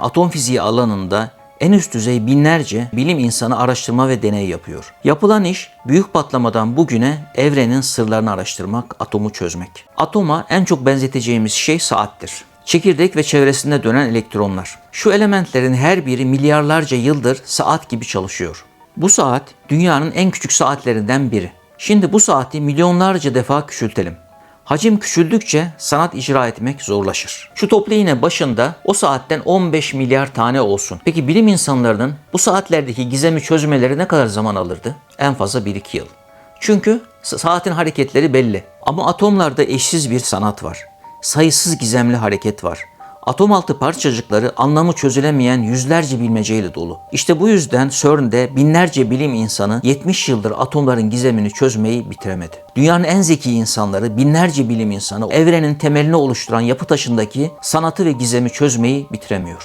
Atom fiziği alanında en üst düzey binlerce bilim insanı araştırma ve deney yapıyor. Yapılan iş büyük patlamadan bugüne evrenin sırlarını araştırmak, atomu çözmek. Atoma en çok benzeteceğimiz şey saattir. Çekirdek ve çevresinde dönen elektronlar. Şu elementlerin her biri milyarlarca yıldır saat gibi çalışıyor. Bu saat dünyanın en küçük saatlerinden biri. Şimdi bu saati milyonlarca defa küçültelim. Hacim küçüldükçe sanat icra etmek zorlaşır. Şu toplu iğne başında o saatten 15 milyar tane olsun. Peki bilim insanlarının bu saatlerdeki gizemi çözmeleri ne kadar zaman alırdı? En fazla 1-2 yıl. Çünkü sa- saatin hareketleri belli. Ama atomlarda eşsiz bir sanat var. Sayısız gizemli hareket var. Atom altı parçacıkları anlamı çözülemeyen yüzlerce bilmeceyle dolu. İşte bu yüzden CERN'de binlerce bilim insanı 70 yıldır atomların gizemini çözmeyi bitiremedi. Dünyanın en zeki insanları, binlerce bilim insanı evrenin temelini oluşturan yapı taşındaki sanatı ve gizemi çözmeyi bitiremiyor.